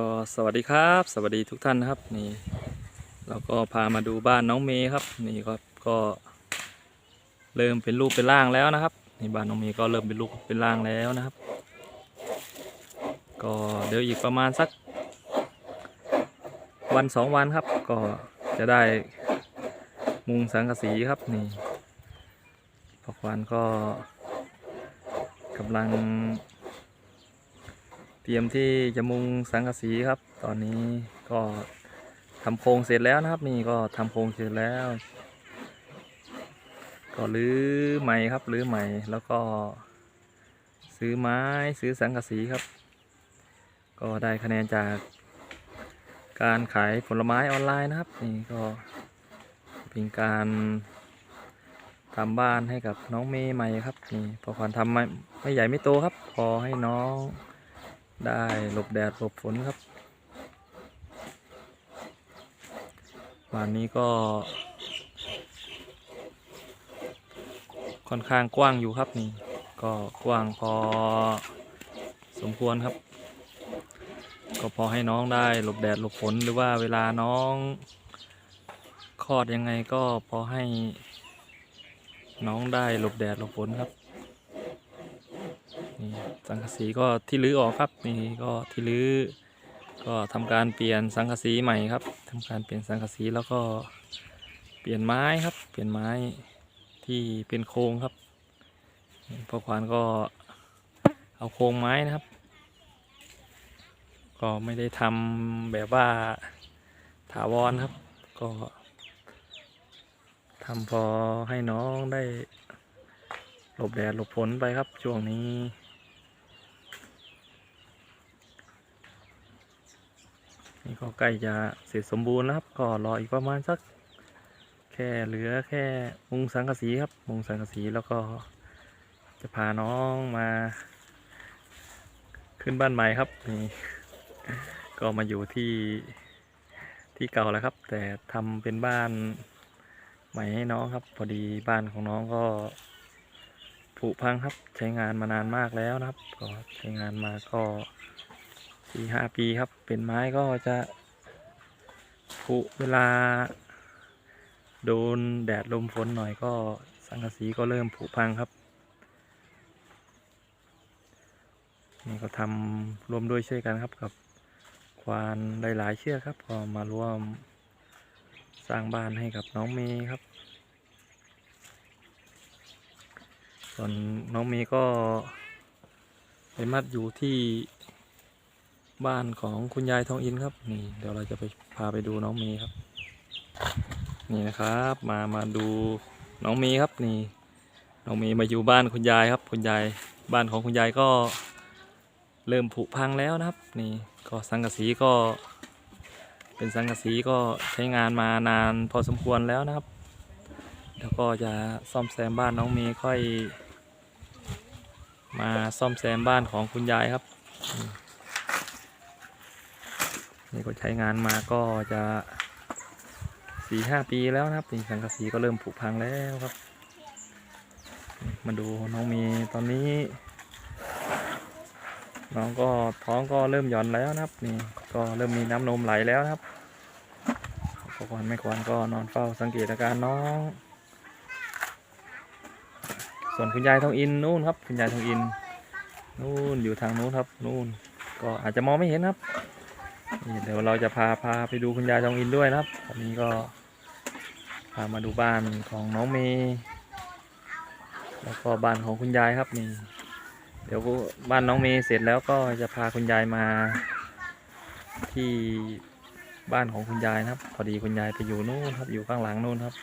ก็สวัสดีครับ สวัสดีทุกท่านนะครับนี่เราก็พามาดูบ้านน้องเมย์ครับนี่ครับก็เริ่มเป็นรูปเป็นร่างแล้วนะครับนี่บ้านน้องเมย์ก็เริ่มเป็นรูปเป็นร่างแล้วนะครับ ก็เดี๋ยวอีกประมาณสักวันสองวันครับ ก็จะได้มุงสังกะสีครับนี่พอกวันก็กำลัง เตรียมที่จะมุงสังกะสีครับ ตอนนี้ก็ทำโครงเสร็จแล้วนะครับ นี่ก็ทำโครงเสร็จแล้ว ก็รื้อใหม่ครับรื้อใหม่แล้วก็ ซื้อไม้ซื้อสังกะสีครับ ก็ได้คะแนนจากการขายผลไม้ออนไลน์นะครับ นี่ก็เป็นการทำบ้านให้กับน้องเมย์ใหม่ครับนี่พอขวัญทำไม่ไม่ใหญ่ไม่โตครับ พอให้น้อง ได้หลบแดดหลบฝนครับบ้านนี้ก็ ค่อนข้างกว้างอยู่ครับนี่ ก็กว้างพอสมควรครับ ก็พอให้น้องได้หลบแดดหลบฝนหรือว่าเวลาน้องคลอดยังไงก็พอให้น้องได้หลบแดดหลบฝนครับ นี่สังกะสีก็ที่รื้อออกครับนี่ก็ที่รื้อก็ทำการเปลี่ยนสังกะสีใหม่ครับทำการเปลี่ยนสังกะสีแล้วก็เปลี่ยนไม้ครับ เปลี่ยนไม้ที่เป็นโครงครับพ่อควานก็เอาโครงไม้นะครับ ก็ไม่ได้ทำแบบว่าถาวรครับ ก็ทำพอให้น้องได้หลบแดดหลบฝนไปครับช่วงนี้ นี่ก็ใกล้จะเสร็จสมบูรณ์แล้วครับ ก็รออีกประมาณสัก แค่เหลือแค่มุงสังกะสีครับ มุงสังกะสีแล้วก็จะพาน้องมา ขึ้นบ้านใหม่ครับนี่ก็มาอยู่ที่ที่เก่าแล้วครับ แต่ทำเป็นบ้านใหม่ให้น้องครับ พอดีบ้านของน้องก็ผุพังครับ ใช้งานมานานมากแล้วนะครับ ก็ใช้งานมาก็ สี่ห้าปีครับ เป็นไม้ก็จะผุเวลา โดนแดดลมฝนหน่อยก็สังกะสีก็เริ่มผุพังครับ นี่ก็ทำรวมด้วยช่วยกันครับกับควานหลาย ๆ เชือกครับก็มาร่วมสร้างบ้านให้กับน้องเมย์ครับ ส่วนน้องเมย์ก็ไปมัดอยู่ที่ บ้านของคุณยายทองอินครับ นี่เดี๋ยวเราจะไปพาไปดูน้องเมย์ครับ นี่นะครับ มามาดูน้องเมย์ครับนี่น้องเมย์มาอยู่บ้านคุณยายครับ คุณยายบ้านของคุณยายก็เริ่มผุพังแล้วนะครับ นี่ก็สังกะสีก็ เป็นสังกะสีก็ใช้งานมานานพอสมควรแล้วนะครับ แล้วก็จะซ่อมแซมบ้านน้องเมย์ค่อย มาซ่อมแซมบ้านของคุณยายครับ นี่ก็ใช้งานมาก็จะสี่ห้าปีแล้วนะครับนี่สังกะสีก็เริ่มผุพังแล้วครับ มาดูน้องมย์ตอนนี้ น้องก็ท้องก็เริ่มหย่อนแล้วนะครับ นี่ก็เริ่มมีน้ำนมไหลแล้วนะครับพอควรไม่ควรก็นอนเฝ้าสังเกตอาการน้อง ส่วนคุณยายทองอินนู่นครับ คุณยายทองอินนู่นอยู่ทางนู้นครับนู่น ก็อาจจะมองไม่เห็นครับ นี่เดี๋ยวเราจะพาพาไปดูคุณยายทองอินด้วยนะครับตอนนี้ก็พามาดูบ้านของน้องเมย์แล้วก็บ้านของคุณยายครับนี่ เดี๋ยวบ้านน้องเมย์เสร็จแล้วก็จะพาคุณยายมา ที่บ้านของคุณยายนะครับ พอดีคุณยายไปอยู่นู่นครับ อยู่ข้างหลังนู่นครับ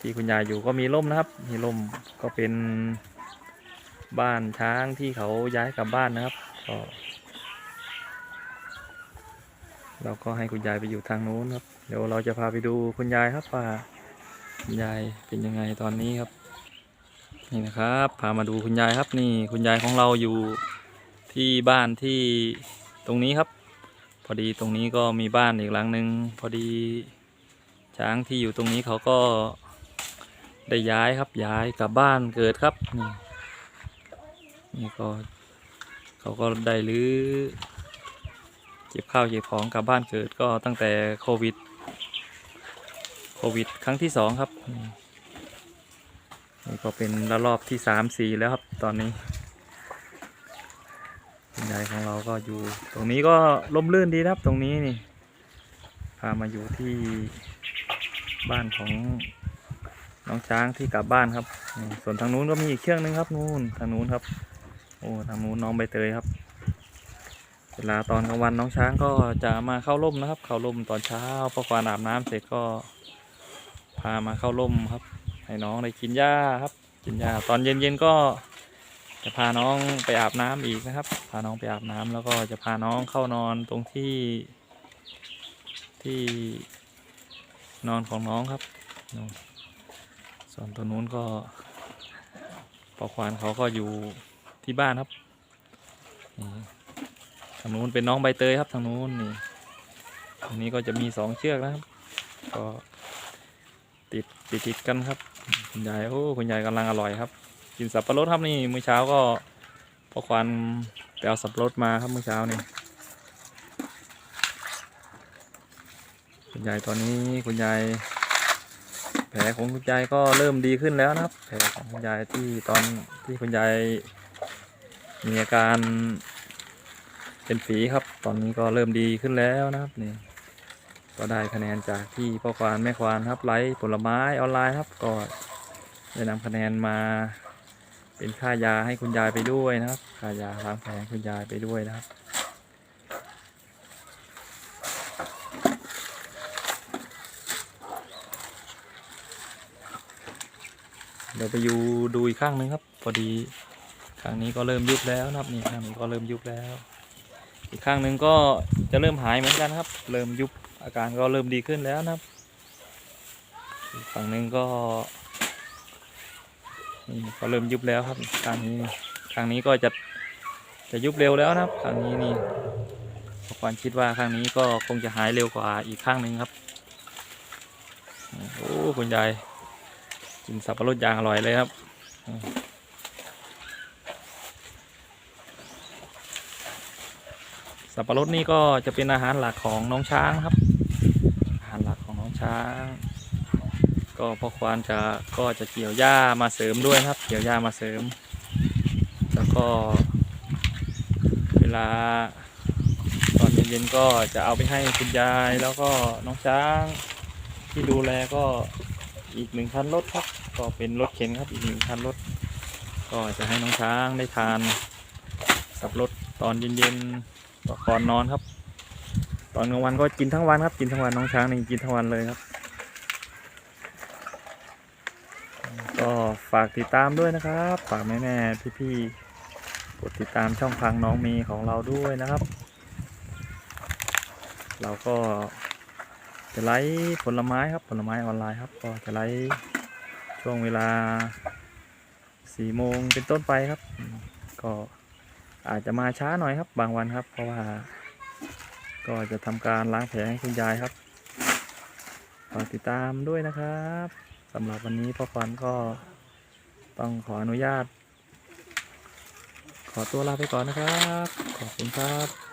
ที่คุณยายอยู่ก็มีร่มนะครับ มีร่มก็เป็นบ้านช้างที่เขาย้ายกลับบ้านนะครับก็ เราก็ให้คุณยายไปอยู่ทางนู้นครับ เดี๋ยวเราจะพาไปดูคุณยายครับว่าคุณยายเป็นยังไงตอนนี้ครับ นี่นะครับพามาดูคุณยายครับนี่คุณยายของเราอยู่ที่บ้านที่ตรงนี้ครับ พอดีตรงนี้ก็มีบ้านอีกหลังหนึ่งพอดีช้างที่อยู่ตรงนี้เขาก็ได้ย้ายครับย้ายกลับบ้านเกิดครับนี่นี่ก็เขาก็ได้รื้อ ก็บก็บข้าวเก็บของกลับบ้านเกิดก็ตั้งแต่โควิด โควิด ครั้งที่สองครับ นี่ก็เป็นระลอกที่สามสี่แล้วครับตอนนี้คุณยายของเราก็อยู่ ตรงนี้ก็ร่มรื่นดีครับตรงนี้นี่ พามาอยู่ที่บ้านของน้องช้างที่กลับบ้านครับนี่ส่วนทางนู้นก็มีอีกเชือกนึงครับ นู้นทางนู้นครับ โอ้ทางนู้นน้องใบเตยครับ เวลาตอนกลางวันน้องช้างก็จะมาเข้าร่มนะครับ เข้าร่มตอนเช้าพอควานอาบน้ำเสร็จก็พามาเข้าร่มครับ ให้น้องได้กินหญ้าครับ กินหญ้าตอนเย็นๆก็จะพาน้องไปอาบน้ำอีกนะครับ พาน้องไปอาบน้ำแล้วก็จะพาน้องเข้านอนตรงที่ที่นอนของน้องครับนอนส่วนตัวนู้นก็ปอควานเขาก็อยู่ที่บ้านครับนี่างนู้นเป็นน้องใบเตยครับทางนู้นนี่ทางนี้ก็จะมีสองเชือกนะครับ ก็ติดติดติดกันครับ คุณยายโอ้คุณยายกำลังอร่อยครับ กินสับปะรดครับนี่มื้อเช้าก็พอควันไปเอาสับปะรดมาครับมื้อเช้านี่คุณยายตอนนี้คุณยายแผลของคุณยายก็เริ่มดีขึ้นแล้วนะครับ แผลของคุณยายที่ตอนที่คุณยายมีอาการ เป็นฝีครับ ตอนนี้ก็เริ่มดีขึ้นแล้วนะครับนี่ก็ได้คะแนนจากที่พ่อควานแม่ควานครับไลฟ์ผลไม้ออนไลน์ครับก็ได้นำคะแนนมา เป็นค่ายาให้คุณยายไปด้วยนะครับ ค่ายาล้างแผลคุณยายไปด้วยนะครับเดี๋ยวไปอยู่ดูอีกข้างหนึงครับ พอดีข้างนี้ก็เริ่มยุบแล้วนะครับนี่ข้างนี้ก็เริ่มยุบแล้ว อีกข้างหนึ่งก็จะเริ่มหายเหมือนกันครับ เริ่มยุบอาการก็เริ่มดีขึ้นแล้วนะครับอีกฝั่งหนึ่งก็นี่ก็เริ่มยุบแล้วครับข้างนี้ข้างนี้ก็จะจะยุบเร็วแล้วนะครับข้างนี้นี่พอควานคิดว่าข้างนี้ก็คงจะหายเร็วกว่าอีกข้างหนึ่งครับโอ้คุณยายกินสับปะรดอย่างอร่อยเลยครับ สับปะรดนี่ก็จะเป็นอาหารหลักของน้องช้างครับ อาหารหลักของน้องช้าง ก็พ่อควานจะก็จะเกี่ยวหญ้ามาเสริมด้วยครับ เกี่ยวหญ้ามาเสริม แล้วก็ เวลาตอนเย็นๆก็จะเอาไปให้คุณยายแล้วก็น้องช้าง ที่ดูแลก็อีกหนึ่งคันรถครับ ก็เป็นรถเข็นครับอีกหนึ่งคันรถ ก็จะให้น้องช้างได้ทานสับรดตอนเย็นๆ ก่อนนอนครับ ตอนกลางวันก็กินทั้งวันครับ กินทั้งวันน้องช้างนี่กินทั้งวันเลยครับ ก็ฝากติดตามด้วยนะครับฝากแม่แม่พี่พี่กดติดตามช่องทางน้องเมีของเราด้วยนะครับ เราก็จะไลฟ์ผลไม้ครับผลไม้ออนไลน์ครับ ก็จะไลฟ์ช่วงเวลาสี่โมงเป็นต้นไปครับ ก็ อาจจะมาช้าหน่อยครับ บางวันครับ เพราะว่า ก็จะทำการล้างแผลให้คุณยายครับฝากติดตามด้วยนะครับสำหรับวันนี้พ่อควันก็ต้องขออนุญาต ขอตัวลาไปก่อนนะครับ ขอบคุณครับ